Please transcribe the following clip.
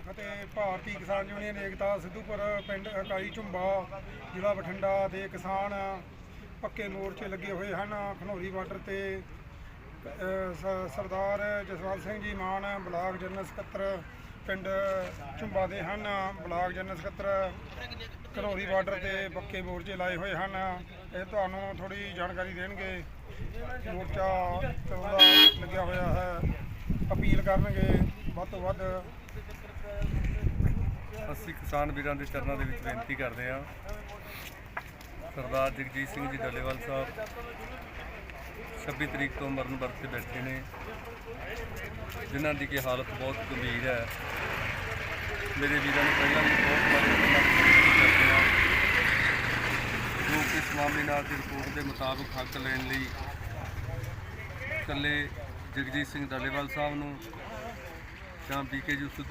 ਫਤਿਹ ਭਾਰਤੀ ਕਿਸਾਨ ਯੂਨੀਅਨ ਏਕਤਾ, ਸਿੱਧੂਪੁਰ ਪਿੰਡ ਇਕਾਈ ਝੁੰਬਾ, ਜ਼ਿਲ੍ਹਾ ਬਠਿੰਡਾ ਦੇ ਕਿਸਾਨ ਪੱਕੇ ਮੋਰਚੇ ਲੱਗੇ ਹੋਏ ਹਨ। ਖਨੌਰੀ ਬਾਰਡਰ ਤੇ ਸਰਦਾਰ ਜਸਵੰਤ ਸਿੰਘ ਜੀ ਮਾਨ, ਬਲਾਕ ਜਨਰਲ ਸਕੱਤਰ ਪਿੰਡ ਝੁੰਬਾ ਦੇ ਹਨ। ਬਲਾਕ ਜਨਰਲ ਸਕੱਤਰ ਘਨੌਰੀ ਬਾਰਡਰ ਤੇ ਪੱਕੇ ਮੋਰਚੇ ਲਾਏ ਹੋਏ ਹਨ। ਇਹ ਤੁਹਾਨੂੰ ਥੋੜੀ ਜਾਣਕਾਰੀ ਦੇਣਗੇ। ਮੋਰਚਾ ਚੱਲਦਾ ਲੱਗਿਆ ਹੋਇਆ ਹੈ। ਅਪੀਲ ਕਰਨਗੇ। ਵੱਧ ਤੋਂ ਵੱਧ ਅਸੀਂ ਕਿਸਾਨ ਵੀਰਾਂ ਦੇ ਚਰਨਾਂ ਦੇ ਵਿੱਚ ਬੇਨਤੀ ਕਰਦੇ ਹਾਂ। ਸਰਦਾਰ ਜਗਜੀਤ ਸਿੰਘ ਜੀ ਡੱਲੇਵਾਲ ਸਾਹਿਬ 26 ਤਰੀਕ ਤੋਂ ਮਰਨ ਵਰਤ ਤੇ ਬੈਠੇ ਨੇ। ਜਿਨ੍ਹਾਂ ਦੀ ਕਿ ਹਾਲਤ ਬਹੁਤ ਗੰਭੀਰ ਹੈ। ਮੇਰੇ ਵੀਰਾਂ ਨੂੰ ਪਹਿਲਾਂ ਵੀ ਬਹੁਤ ਵਾਰੀ ਬੇਨਤੀ ਕਰਦੇ ਹਾਂ। ਜੋ ਇਸ ਮਾਮਲੇ ਨਾਲ ਦੀ ਰਿਪੋਰਟ ਦੇ ਮੁਤਾਬਕ ਹੱਕ ਲੈਣ ਲਈ ਇਕੱਲੇ ਜਗਜੀਤ ਸਿੰਘ ਡੱਲੇਵਾਲ ਸਾਹਿਬ ਨੂੰ ਜਾਂ ਬੀਕੇ ਜੀ ਸਿੱਧੂ